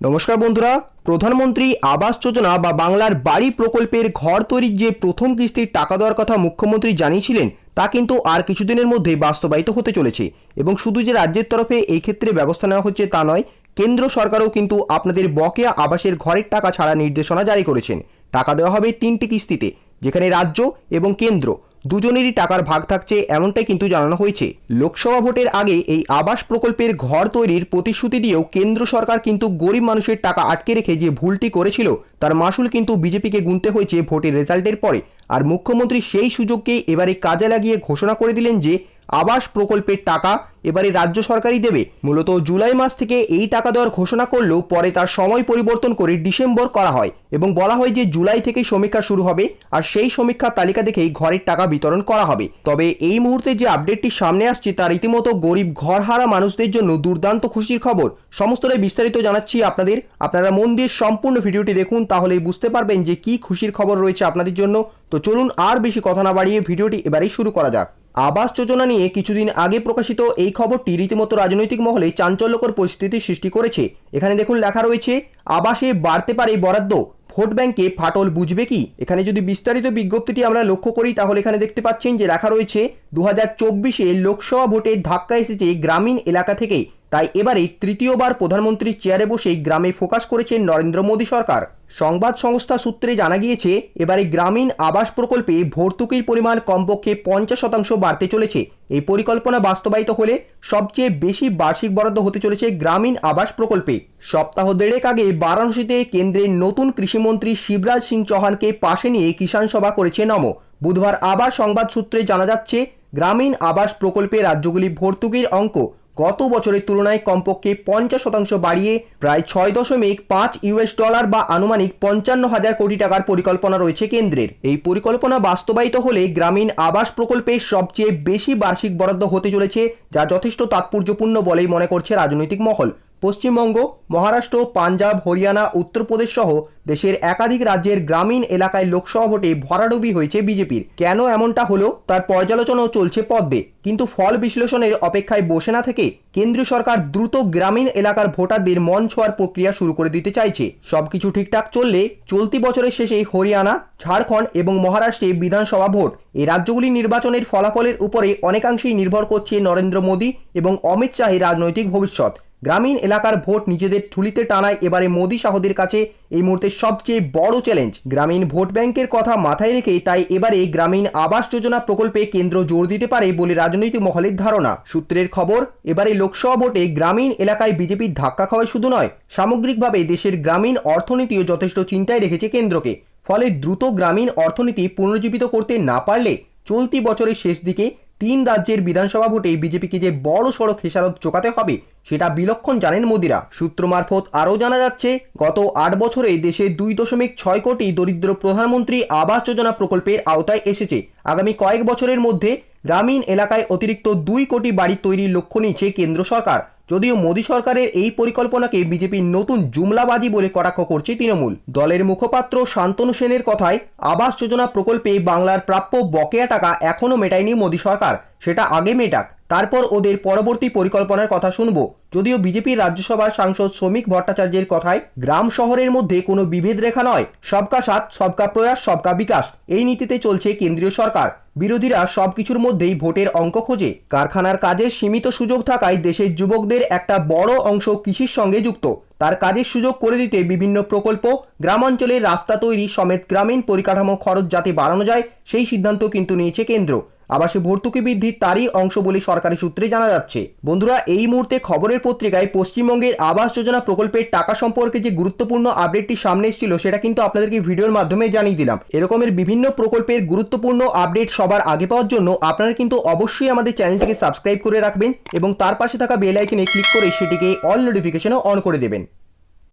নমস্কার বন্ধুরা, প্রধানমন্ত্রী আবাস যোজনা বা বাংলার বাড়ি প্রকল্পের ঘর তৈরির যে প্রথম কিস্তির টাকা দেওয়ার কথা মুখ্যমন্ত্রী জানিয়েছিলেন, তা কিন্তু আর কিছুদিনের মধ্যেই বাস্তবায়িত হতে চলেছে। এবং শুধু যে রাজ্যের তরফে এই ক্ষেত্রে ব্যবস্থা নেওয়া হচ্ছে তা নয়, কেন্দ্র সরকারও কিন্তু আপনাদের বকেয়া আবাসের ঘরের টাকা ছাড়া নির্দেশনা জারি করেছেন। টাকা দেওয়া হবে তিনটি কিস্তিতে, যেখানে রাজ্য এবং কেন্দ্র। দুজনেরই টাকার ভাগ থাকছে এমনটাই কিন্তু জানানো হয়েছে। লোকসভা ভোটের আগে এই আবাস প্রকল্পের ঘর তৈরির প্রতিশ্রুতি দিয়েও কেন্দ্র সরকার কিন্তু গরিব মানুষের টাকা আটকে রেখে যে ভুলটি করেছিল, তার মাসুল কিন্তু বিজেপিকে গুনতে হয়েছে ভোটের রেজাল্টের পরে। আর মুখ্যমন্ত্রী সেই সুযোগকে এবারে কাজে লাগিয়ে ঘোষণা করে দিলেন যে আবাস প্রকল্পের টাকা এবারে রাজ্য সরকারই দেবে। মূলত জুলাই মাস থেকে এই টাকা দেওয়ার ঘোষণা করলেও পরে তার সময় পরিবর্তন করে ডিসেম্বর করা হয় এবং বলা হয় যে জুলাই থেকেই সমীক্ষা শুরু হবে আর সেই সমীক্ষার তালিকা দেখেই ঘরের টাকা বিতরণ করা হবে। তবে এই মুহূর্তে যে আপডেটটি সামনে আসছে তার রীতিমতো গরিব ঘরহারা মানুষদের জন্য দুর্দান্ত খুশির খবর। সমস্তটাই বিস্তারিত জানাচ্ছি আপনাদের। আপনারা মন দিয়ে সম্পূর্ণ ভিডিওটি দেখুন, তাহলেই বুঝতে পারবেন যে কি খুশির খবর রয়েছে আপনাদের জন্য। তো চলুন আর বেশি কথা না বাড়িয়ে ভিডিওটি এবারেই শুরু করা যাক। আবাস যোজনা নিয়ে কিছুদিন আগে প্রকাশিত এই খবরটি রীতিমতো রাজনৈতিক মহলে চাঞ্চল্যকর পরিস্থিতি সৃষ্টি করেছে। এখানে দেখুন, লেখা রয়েছে, আবাসে বাড়তে পারে বরাদ্দ। ভোট ব্যাংকে ফাটল বুঝবে কি? এখানে যদি বিস্তারিত বিজ্ঞপ্তিটি আমরা লক্ষ্য করি, তাহলে এখানে দেখতে পাচ্ছেন যে লেখা রয়েছে দু হাজার লোকসভা ভোটের ধাক্কা এসেছে গ্রামীণ এলাকা থেকেই তাই এবারে তৃতীয়বার প্রধানমন্ত্রীর চেয়ারে বসেই গ্রামে ফোকাস করেছেন নরেন্দ্র মোদী সরকার। সংবাদ সংস্থা সূত্রে জানা গিয়েছে, এবারে গ্রামীণ আবাস প্রকল্পে ভর্তুকির পরিমাণ কমপক্ষে পঞ্চাশ শতাংশ বাড়তে চলেছে। এই পরিকল্পনা বাস্তবায়িত হলে সবচেয়ে বেশি বার্ষিক বরাদ্দ হতে চলেছে গ্রামীণ আবাস প্রকল্পে। সপ্তাহ দেড়েক আগে বারাণসীতে কেন্দ্রের নতুন কৃষিমন্ত্রী শিবরাজ সিং চৌহানকে পাশে নিয়ে কিষাণ সভা করেছে নম। বুধবার আবার সংবাদ সূত্রে জানা যাচ্ছে, গ্রামীণ আবাস প্রকল্পে রাজ্যগুলি ভর্তুকির অঙ্ক গত বছরের তুলনায় কমপক্ষে পঞ্চাশ শতাংশ বাড়িয়ে প্রায় ছয় দশমিক পাঁচ ইউএস ডলার বা আনুমানিক পঞ্চান্ন হাজার কোটি টাকার পরিকল্পনা রয়েছে কেন্দ্রের। এই পরিকল্পনা বাস্তবায়িত হলে গ্রামীণ আবাস প্রকল্পে সবচেয়ে বেশি বার্ষিক বরাদ্দ হতে চলেছে, যা যথেষ্ট তাৎপর্যপূর্ণ বলেই মনে করছে রাজনৈতিক মহল। পশ্চিমবঙ্গ, মহারাষ্ট্র, পাঞ্জাব, হরিয়ানা, উত্তরপ্রদেশ সহ দেশের একাধিক রাজ্যের গ্রামীণ এলাকায় লোকসভা ভোটে ভরাডুবি হয়েছে বিজেপির। কেন এমনটা হলো? তার পর্যালোচনাও চলছে পদ্মে। কিন্তু ফল বিশ্লেষণের অপেক্ষায় বসে না থেকে কেন্দ্রীয় সরকার দ্রুত গ্রামীণ এলাকার ভোটারদের মন ছোঁয়ার প্রক্রিয়া শুরু করে দিতে চাইছে। সবকিছু ঠিকঠাক চললে চলতি বছরের শেষে হরিয়ানা, ঝাড়খণ্ড এবং মহারাষ্ট্রে বিধানসভা ভোট। এই রাজ্যগুলির নির্বাচনের ফলাফলের উপরে অনেকাংশেই নির্ভর করছে নরেন্দ্র মোদী এবং অমিত শাহের রাজনৈতিক ভবিষ্যৎ। গ্রামীণ এলাকার ভোট নিজেদের ঠুলিতে টানায় এবারে মোদী শাহদের কাছে এই মুহূর্তে সবচেয়ে বড় চ্যালেঞ্জ। গ্রামীণ ভোট ব্যাংকের কথা মাথায় রেখে তাই এবারে গ্রামীণ আবাস যোজনা প্রকল্পে কেন্দ্র জোর দিতে পারে বলে রাজনৈতিক মহলের ধারণা। সূত্রের খবর, এবারে লোকসভা ভোটে গ্রামীণ এলাকায় বিজেপির ধাক্কা খাওয়াই শুধু নয়, সামগ্রিকভাবে দেশের গ্রামীণ অর্থনীতিও যথেষ্ট চিন্তায় রেখেছে কেন্দ্রকে। ফলে দ্রুত গ্রামীণ অর্থনীতি পুনর্জীবিত করতে না পারলে চলতি বছরের শেষ দিকে তিন রাজ্যের বিধানসভা ভোটে বিজেপিকে যে বড় সড়ো খেসারত চোকাতে হবে, সেটা বিলক্ষণ জানেন মোদিরা। সূত্র মারফত আরও জানা যাচ্ছে, গত আট বছরে দেশে দুই দশমিক ছয় কোটি দরিদ্র প্রধানমন্ত্রী আবাস যোজনা প্রকল্পের আওতায় এসেছে। আগামী কয়েক বছরের মধ্যে গ্রামীণ এলাকায় অতিরিক্ত দুই কোটি বাড়ি তৈরির লক্ষ্য নিয়েছে কেন্দ্র সরকার। যদিও মোদী সরকারের এই পরিকল্পনাকে বিজেপির নতুন জুমলাবাজি বলে কটাক্ষ করছে তৃণমূল। দলের মুখপাত্র শান্তনু সেনের কথায়, আবাস যোজনা প্রকল্পে বাংলার প্রাপ্য বকেয়া টাকা এখনও মেটায়নি মোদী সরকার। সেটা আগে মেটাক। তারপর ওদের পরবর্তী পরিকল্পনার কথা শুনব। যদিও বিজেপির রাজ্যসভার সাংসদ শ্রমিক ভট্টাচার্যের কথায়, গ্রাম শহরের মধ্যে কোনো বিভেদ রেখা নয়। সবকা সাথ, সবকা প্রয়াস, সবকা বিকাশ। এই নীতিতে চলছে কেন্দ্রীয় সরকার। বিরোধীরা সবকিছুর মধ্যেই ভোটের অঙ্ক খোঁজে। কারখানার কাজের সীমিত সুযোগ থাকায় দেশের যুবকদের একটা বড় অংশ কৃষির সঙ্গে যুক্ত। তার কাজের সুযোগ করে দিতে বিভিন্ন প্রকল্প, গ্রামাঞ্চলের রাস্তা তৈরি সমেত গ্রামীণ পরিকাঠামো খরচ যাতে বাড়ানো যায়, সেই সিদ্ধান্ত কিন্তু নিয়েছে কেন্দ্র। আবাসে ভর্তুকি বৃদ্ধি তারই অংশ বলে সরকারি সূত্রে জানা যাচ্ছে। বন্ধুরা, এই মুহূর্তে খবরের পত্রিকায় পশ্চিমবঙ্গের আবাস যোজনা প্রকল্পের টাকা সম্পর্কে যে গুরুত্বপূর্ণ আপডেটটি সামনে এসেছিল, সেটা কিন্তু আপনাদেরকে ভিডিওর মাধ্যমে জানিয়ে দিলাম। এরকমের বিভিন্ন প্রকল্পের গুরুত্বপূর্ণ আপডেট সবার আগে পাওয়ার জন্য আপনারা কিন্তু অবশ্যই আমাদের চ্যানেলটিকে সাবস্ক্রাইব করে রাখবেন এবং তার পাশে থাকা বেল আইকনে ক্লিক করে সেটিকে অল নোটিফিকেশনও অন করে দেবেন।